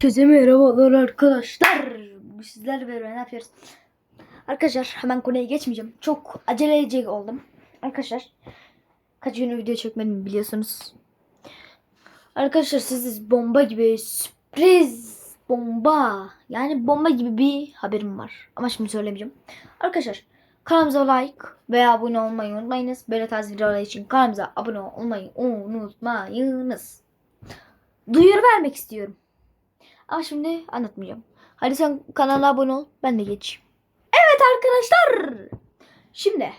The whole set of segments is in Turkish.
Herkese merhabalar arkadaşlar. Sizlerle beraber ne yapıyoruz? Arkadaşlar hemen konuya geçmeyeceğim. Çok acele edecek oldum. Arkadaşlar kaç gündür video çekmedim biliyorsunuz. Arkadaşlar siz bomba gibi sürpriz bomba yani bomba gibi bir haberim var. Ama şimdi söylemeyeceğim. Arkadaşlar kanalımıza like veya abone olmayı unutmayınız. Böyle tarz videolar için kanalımıza abone olmayı unutmayınız. Duyuru vermek istiyorum. Ama şimdi anlatmayacağım. Hadi sen kanala abone ol. Ben de geçeyim. Evet arkadaşlar. Şimdi.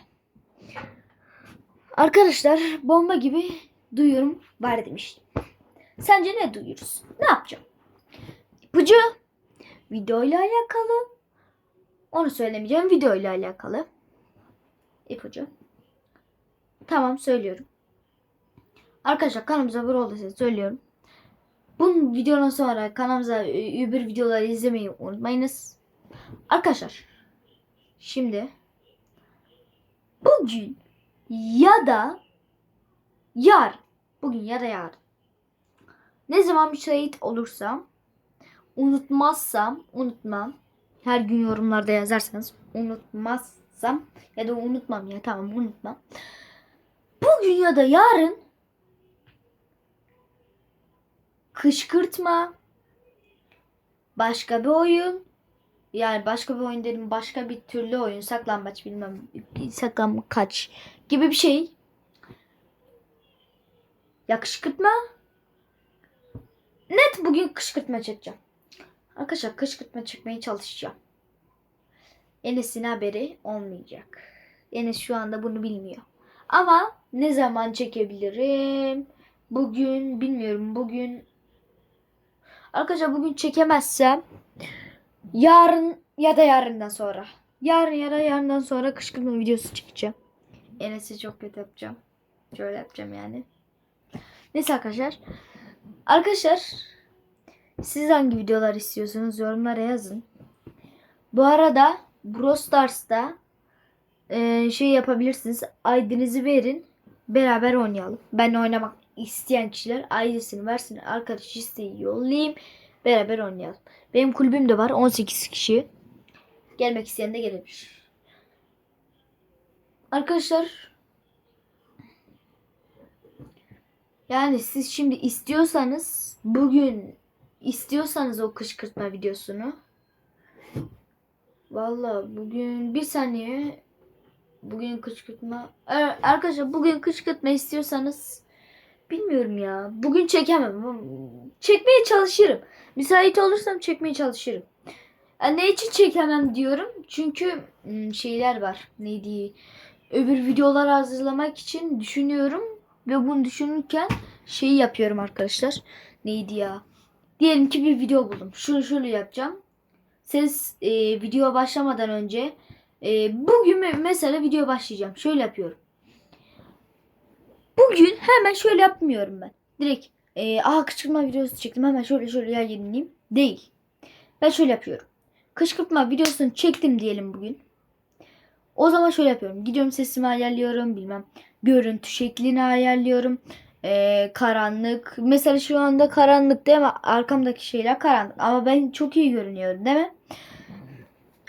Arkadaşlar bomba gibi duyurum var demiştim. Sence ne duyuyoruz? Ne yapacağım? İpucu. Video ile alakalı. Onu söylemeyeceğim. Video ile alakalı. İpucu. Tamam söylüyorum. Arkadaşlar kanalımıza abone olduysanız söylüyorum. Bu videonun sonra kanalımıza öbür videoları izlemeyi unutmayınız. Arkadaşlar şimdi bugün ya da yarın bugün ya da yarın ne zaman müsait olursam unutmazsam unutmam. Her gün yorumlarda yazarsanız unutmazsam ya da unutmam ya tamam unutmam. Bugün ya da yarın kışkırtma, başka bir oyun, yani başka bir oyun dedim başka bir türlü oyun, saklambaç bilmem, saklambaç gibi bir şey. Ya kışkırtma. Net bugün kışkırtma çekeceğim. Arkadaşlar kışkırtma çekmeye çalışacağım. Enes'in haberi olmayacak. Enes şu anda bunu bilmiyor. Ama ne zaman çekebilirim? Bugün bilmiyorum. Bugün Arkadaşlar bugün çekemezsem yarın ya da yarından sonra. Yarın ya da yarından sonra kışkırtma videosu çekeceğim. Enes'i çok kötü yapacağım. Şöyle yapacağım yani. Neyse arkadaşlar. Arkadaşlar siz hangi videolar istiyorsunuz yorumlara yazın. Bu arada Brawl Stars'ta e, şey yapabilirsiniz. ID'nizi verin. Beraber oynayalım. Ben oynamak isteyen kişiler ID'sini versin. Arkadaş isteği yollayayım. Beraber oynayalım. Benim kulübüm de var. 18 kişi. Gelmek isteyen de gelebilir. Arkadaşlar yani siz şimdi istiyorsanız bugün istiyorsanız o kışkırtma videosunu Vallahi bugün bir saniye bugün kışkırtma Er- arkadaşlar bugün kışkırtma istiyorsanız bilmiyorum ya. Bugün çekemem. Çekmeye çalışırım. Müsait olursam çekmeye çalışırım. Ne için çekemem diyorum? Çünkü şeyler var. Neydi öbür videolar hazırlamak için düşünüyorum ve bunu düşünürken şeyi yapıyorum arkadaşlar. Neydi ya? Diyelim ki bir video buldum. Şunu şöyle yapacağım. Siz e, video başlamadan önce e, bugün me- mesela video başlayacağım. Şöyle yapıyorum. Bugün hemen şöyle yapmıyorum ben. Direkt e, aha kışkırtma videosu çektim hemen şöyle şöyle yayınlayayım. Değil. Ben şöyle yapıyorum. Kışkırtma videosunu çektim diyelim bugün. O zaman şöyle yapıyorum. Gidiyorum sesimi ayarlıyorum bilmem. Görüntü şeklini ayarlıyorum. E, karanlık. Mesela şu anda karanlık değil mi? Arkamdaki şeyler karanlık. Ama ben çok iyi görünüyorum değil mi?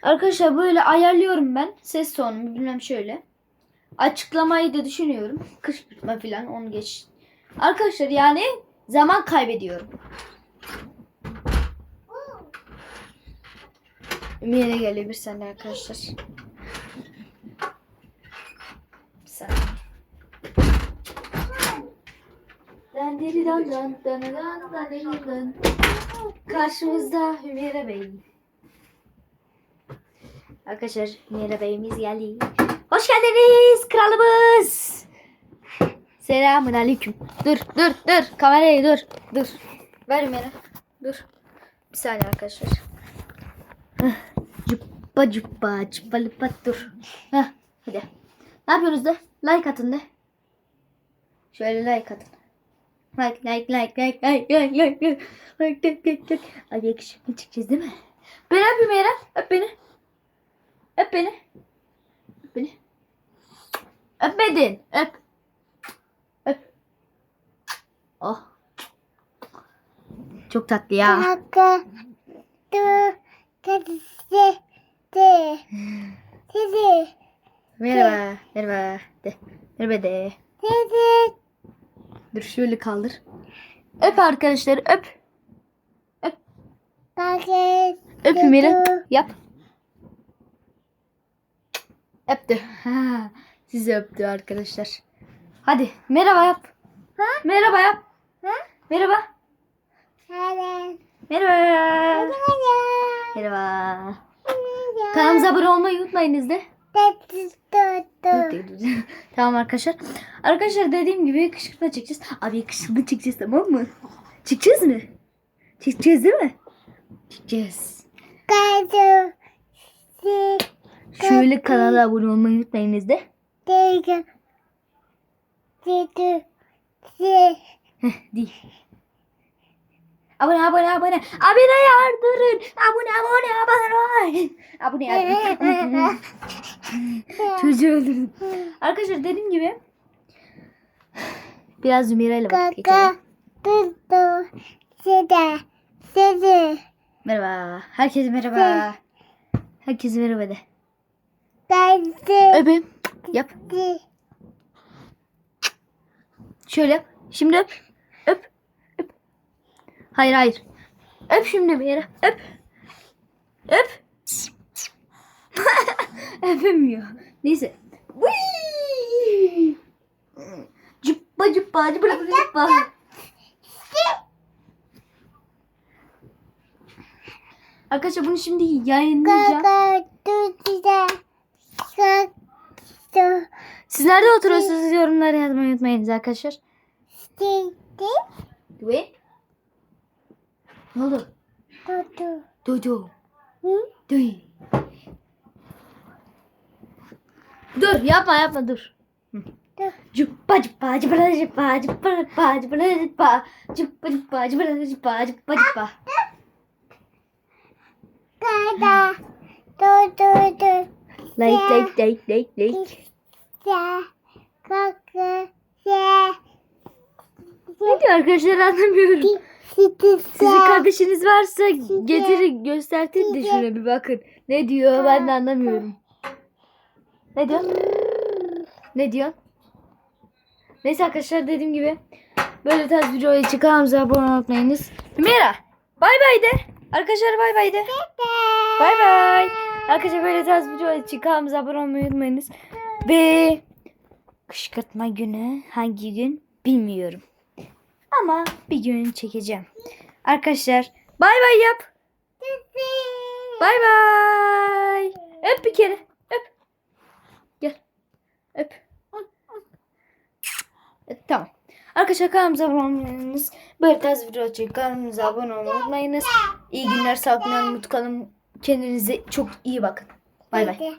Arkadaşlar böyle ayarlıyorum ben. Ses tonumu bilmem şöyle. Açıklamayı da düşünüyorum. Kışkırtma falan onu geç. Arkadaşlar yani zaman kaybediyorum. Ümiye de geliyor bir saniye arkadaşlar. Bir saniye. Dan diri dan dan. Karşımızda Hümeyre Bey. Arkadaşlar Hümeyre Bey'imiz geldi. Hoş geldiniz kralımız. Selamun aleyküm. Dur dur dur kamerayı dur dur. Ver Hümeyre. Dur. Bir saniye arkadaşlar. Cuppa cuppa cuppa lupa dur. Heh, hadi. Ne yapıyorsunuz de? Like atın de. Şöyle like atın. Like like like like like like like like like like like like Ay yakışıklı çıkacağız değil mi? Beni öp Hümeyre. Öp beni. Öp beni. Öp beni. Öpmedin. Öp. Öp. Oh. Çok tatlı ya. Kaka. Du. Kadisi. De. Sizi. Merhaba. Merhaba. De. Merhaba de. Sizi. Dur şöyle kaldır. Öp arkadaşlar öp. Kaka. Öp Ümeri. Yap. Öptü. Ha, sizi öptü arkadaşlar. Hadi merhaba yap. Ha? Merhaba yap. Ha? Merhaba. Merhaba. Hadi. Merhaba. Kanalımıza abone olmayı unutmayınız de. tamam arkadaşlar. Arkadaşlar dediğim gibi kışkırtma çekeceğiz. Abi kışkırtma çekeceğiz tamam mı? Çekeceğiz mi? Çekeceğiz değil mi? Çekeceğiz. Şöyle kanala abone olmayı unutmayınız de. Si. Heh, değil. Abone abone abone. Abone yardırın. Abone abone abone. Abone yardırın. Çocuğu öldürdüm. Arkadaşlar dediğim gibi biraz Zümeyra ile vakit geçelim. Merhaba. Herkese merhaba. Herkese merhaba de. Kadu. Öpeyim. Yap. Şöyle yap. Şimdi öp. Öp. Öp. Hayır hayır. Öp şimdi bir yere. Öp. Öp. Öpemiyor. Neyse. Vıy! Cıppa cıppa cıppa cıppa. Arkadaşlar bunu şimdi yayınlayacağım. Siz nerede oturuyorsunuz? Yorumlara yazmayı unutmayınız arkadaşlar. Sitede. Ve? Ne oldu? Dodo. Dodo. Hı? Dur. Dur yapma yapma dur. Cuppa cuppa cıpra cıppa cıpra cıppa cıpra cıppa cıppa cıppa cıpra cıppa cıppa cıppa. Dada. Dur dur dur. Like like like like like. Ne diyor arkadaşlar anlamıyorum. Sizi. Sizin kardeşiniz varsa getirin göstertin de şuna bir bakın. Ne diyor ben de anlamıyorum. Ne diyor? Ne diyor? Neyse arkadaşlar dediğim gibi böyle tarz videoya kanalımıza abone unutmayınız. Hümeyra bay bay de. Arkadaşlar bay bay de. Bay bay. Arkadaşlar böyle tarz videoya kanalımıza abone olmayı unutmayınız. Ve kışkırtma günü hangi gün bilmiyorum. Ama bir gün çekeceğim. Arkadaşlar bay bay yap. Bay bay. Öp bir kere. Öp. Gel. Öp. Evet, tamam. Arkadaşlar kanalımıza abone olmayı unutmayınız. Böyle tarz video için kanalımıza abone olmayı unutmayınız. İyi günler, sağlıklı, mutlu kalın. Kendinize çok iyi bakın. Bay bay.